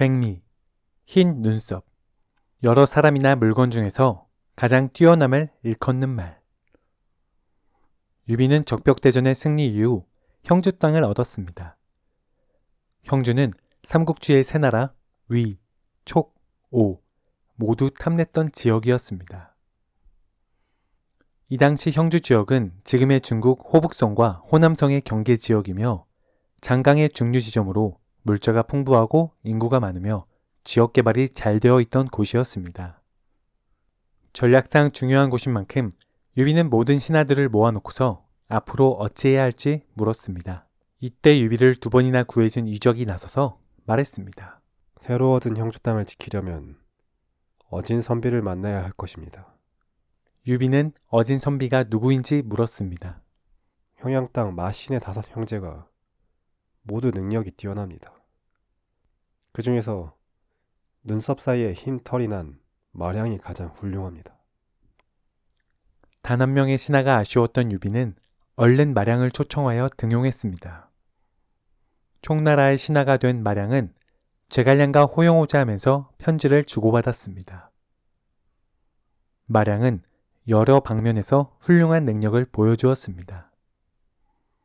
백미, 흰 눈썹, 여러 사람이나 물건 중에서 가장 뛰어남을 일컫는 말. 유비는 적벽대전의 승리 이후 형주 땅을 얻었습니다. 형주는 삼국지의 세 나라 위, 촉, 오 모두 탐냈던 지역이었습니다. 이 당시 형주 지역은 지금의 중국 호북성과 호남성의 경계 지역이며 장강의 중류 지점으로 물자가 풍부하고 인구가 많으며 지역 개발이 잘 되어 있던 곳이었습니다. 전략상 중요한 곳인 만큼 유비는 모든 신하들을 모아놓고서 앞으로 어찌해야 할지 물었습니다. 이때 유비를 두 번이나 구해준 이적이 나서서 말했습니다. 새로 얻은 형주 땅을 지키려면 어진 선비를 만나야 할 것입니다. 유비는 어진 선비가 누구인지 물었습니다. 평양 땅 마신의 다섯 형제가 모두 능력이 뛰어납니다. 그 중에서 눈썹 사이에 흰 털이 난 마량이 가장 훌륭합니다. 단 한 명의 신하가 아쉬웠던 유비는 얼른 마량을 초청하여 등용했습니다. 총나라의 신하가 된 마량은 제갈량과 호용오자 하면서 편지를 주고받았습니다. 마량은 여러 방면에서 훌륭한 능력을 보여주었습니다.